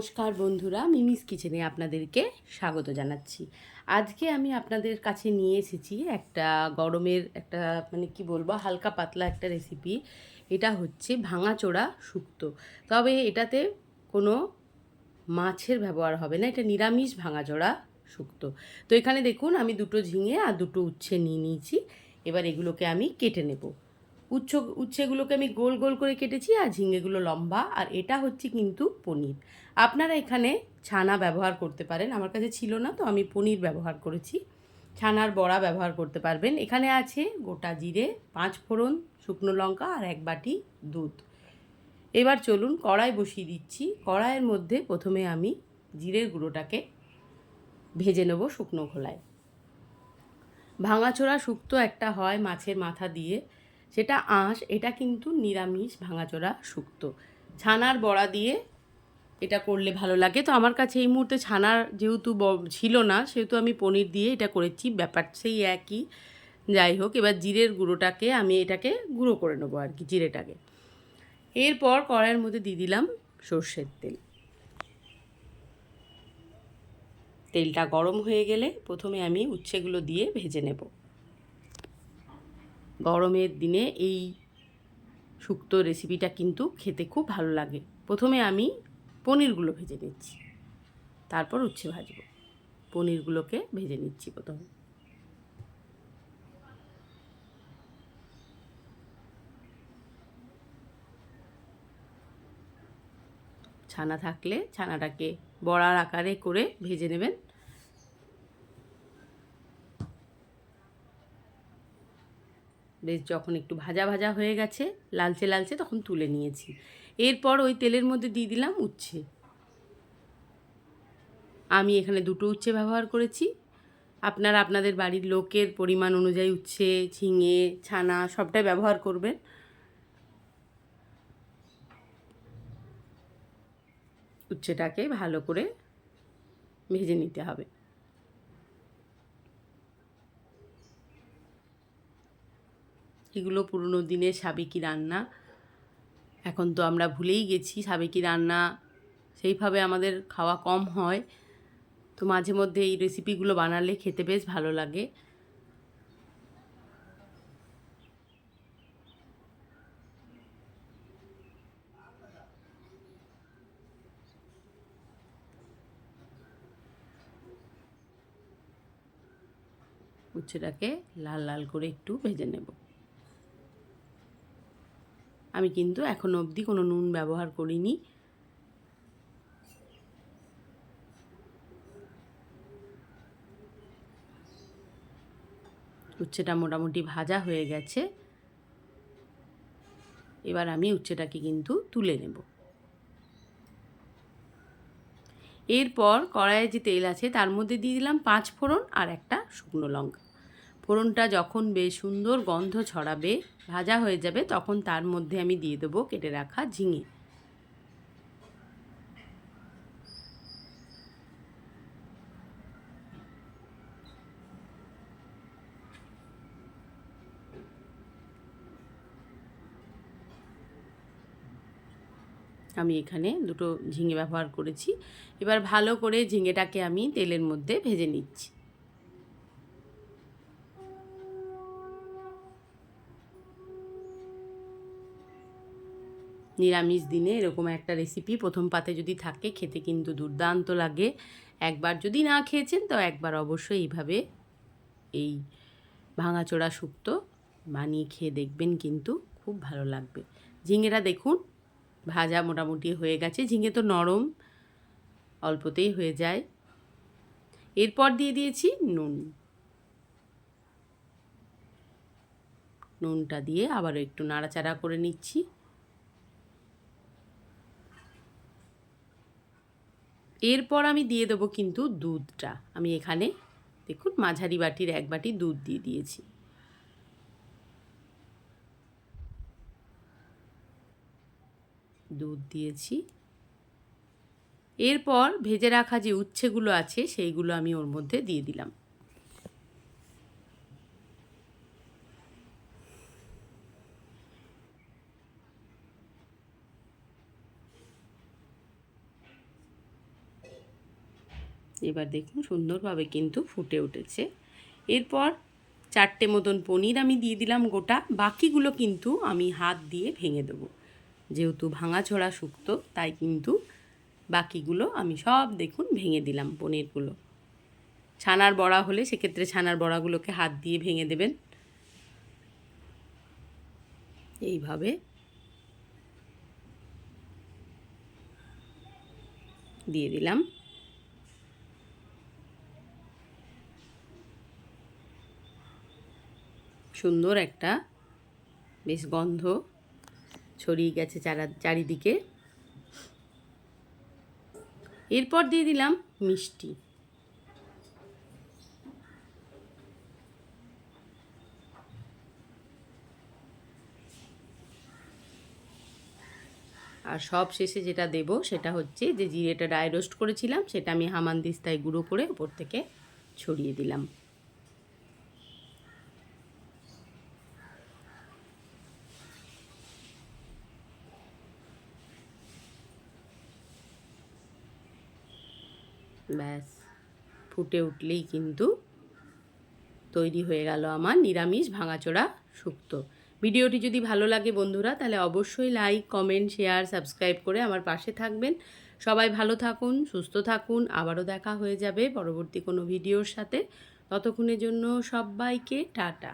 নমস্কার বন্ধুরা, মিমিস কিচেনে আপনাদেরকে স্বাগত জানাচ্ছি। আজকে আমি আপনাদের কাছে নিয়ে এসেছি একটা গরমের একটা মানে কি বলব, হালকা পাতলা একটা রেসিপি এটা হচ্ছে ভাঙাচোড়া শুক্তো। তবে এটাতে কোনো মাছের ব্যবহার হবে না, এটা নিরামিষ ভাঙাচোড়া শুক্তো। তো এখানে দেখুন, আমি দুটো ঝিঙে আর দুটো উচ্ছে নিয়ে নিয়েছি। এবার এগুলোকে আমি কেটে নেব। উচ্চ উচ্ছেগুলোকে আমি গোল গোল করে কেটেছি আর ঝিঙেগুলো লম্বা। আর এটা হচ্ছে কিন্তু পনির। আপনারা এখানে ছানা ব্যবহার করতে পারেন। আমার কাছে ছিল না, তো আমি পনির ব্যবহার করেছি। ছানার বড়া ব্যবহার করতে পারবেন। এখানে আছে গোটা জিরে, পাঁচ ফোড়ন, শুকনো লঙ্কা আর এক বাটি দুধ। এবার চলুন কড়াই বসিয়ে দিচ্ছি। কড়াইয়ের মধ্যে প্রথমে আমি জিরের গুঁড়োটাকে ভেজে নেব শুকনো খোলায় ভাঙাচোরা শুক্তো একটা হয় মাছের মাথা দিয়ে। সেটা আঁশ, এটা কিন্তু নিরামিষ ভাঙাচোরা শুক্তো। ছানার বড়া দিয়ে এটা করলে ভালো লাগে। তো আমার কাছে এই মুহূর্তে ছানার যেহেতু ছিল না, সেহেতু আমি পনির দিয়ে এটা করেছি, ব্যাপার সেই একই। যাই হোক, এবার জিরের গুঁড়োটাকে আমি এটাকে গুঁড়ো করে নেব আর কি, জিরেটাকে। এরপর কড়াইয়ের মধ্যে দিয়ে দিলাম সর্ষের তেল। তেলটা গরম হয়ে গেলে প্রথমে আমি উচ্ছেগুলো দিয়ে ভেজে নেব। গরমের দিনে এই শুক্তো রেসিপিটা কিন্তু খেতে খুব ভালো লাগে। প্রথমে আমি পনিরগুলো ভেজে নিচ্ছি। তারপর উচ্ছে ভাজবো। পনিরগুলোকে ভেজে নিচ্ছি প্রথমে। ছানা থাকলে ছানাটাকে বড়ার আকারে করে ভেজে নেবেন। বেশ যখন একটু ভাজা ভাজা হয়ে গেছে, লালচে লালচে তখন তুলে নিয়েছি। এরপর ওই তেলের মধ্যে দিয়ে দিলাম উচ্ছে। আমি এখানে দুটো উচ্ছে ব্যবহার করেছি। আপনারা আপনাদের বাড়ির লোকের পরিমাণ অনুযায়ী উচ্ছে, ঝিঙে, ছানা সবটাই ব্যবহার করবেন। উচ্ছেটাকে ভালো করে ভেজে নিতে হবে। এগুলো পুরনো দিনের সাবেকি রান্না। এখন তো আমরা ভুলেই গেছি সাবেকি রান্না সেইভাবে আমাদের খাওয়া কম হয়। তো মাঝে মধ্যে এই রেসিপিগুলো বানালে খেতে বেশ ভালো লাগে। উচ্ছেটাকে লাল লাল করে একটু ভেজে নেব। আমি কিন্তু এখনও অবধি কোনো নুন ব্যবহার করিনি। উচ্ছেটা মোটামুটি ভাজা হয়ে গেছে। এবার আমি উচ্ছেটাকে কিন্তু তুলে নেব। এরপর কড়াইয়ে যে তেল আছে তার মধ্যে দিয়ে দিলাম পাঁচ ফোড়ন আর একটা শুকনো লঙ্কা। ফোড়নটা যখন বেশ সুন্দর গন্ধ ছড়াবে, ভাজা হয়ে যাবে, তখন তার মধ্যে আমি দিয়ে দেবো কেটে রাখা ঝিঙে। আমি এখানে দুটো ঝিঙে ব্যবহার করেছি। এবার ভালো করে ঝিঙেটাকে আমি তেলের মধ্যে ভেজে নিচ্ছি। নিরামিষ দিনে এরকম একটা রেসিপি প্রথম পাতে যদি থাকে, খেতে কিন্তু দুর্দান্ত লাগে। একবার যদি না খেয়েছেন, তো একবার অবশ্যই এইভাবে এই ভাঙাচোড়া শুক্তো বানিয়ে খেয়ে দেখবেন কিন্তু খুব ভালো লাগবে। ঝিঙেটা দেখুন, ভাজা মোটামুটি হয়ে গেছে। ঝিঙে তো নরম, অল্পতেই হয়ে যায়। এরপর দিয়ে দিয়েছি নুন। নুনটা দিয়ে আবারও একটু নাড়াচাড়া করে নিচ্ছি। এরপর আমি দিয়ে দেবো কিন্তু দুধটা। আমি এখানে, দেখুন, মাঝারি বাটির এক বাটি দুধ দিয়ে দিয়েছি। দুধ দিয়েছি। এরপর ভেজে রাখা যে উচ্ছেগুলো আছে, সেইগুলো আমি ওর মধ্যে দিয়ে দিলাম। এবার দেখুন সুন্দরভাবে কিন্তু ফুটে উঠেছে। এরপর চারটে মতন পনির আমি দিয়ে দিলাম গোটা। বাকিগুলো কিন্তু আমি হাত দিয়ে ভেঙে দেবো। যেহেতু ভাঙাচোড়া শুক্ত, তাই কিন্তু বাকিগুলো আমি সব দেখুন ভেঙে দিলাম পনিরগুলো। ছানার বড়া হলে সেক্ষেত্রে ছানার বড়াগুলোকে হাত দিয়ে ভেঙে দেবেন। এইভাবে দিয়ে দিলাম। সুন্দর একটা বেশ গন্ধ ছড়িয়ে গেছে চারা, চারিদিকে। এরপর দিয়ে দিলাম মিষ্টি। আর সব শেষে যেটা দেব সেটা হচ্ছে যে জিরেটা ড্রাই রোস্ট করেছিলাম, সেটা আমি হামানদিস্তায় গুঁড়ো করে ওপর থেকে ছড়িয়ে দিলাম। ব্যাস, ফুটে উঠলেই কিন্তু তৈরি হয়ে গেল আমার নিরামিষ ভাঙাচোড়া শুক্তো। ভিডিওটি যদি ভালো লাগে বন্ধুরা, তাহলে অবশ্যই লাইক কমেন্ট শেয়ার সাবস্ক্রাইব করে আমার পাশে থাকবেন। সবাই ভালো থাকুন, সুস্থ থাকুন, আবারও দেখা হয়ে যাবে পরবর্তী কোনো ভিডিওর সাথে। ততক্ষণের জন্য সবাইকে টাটা।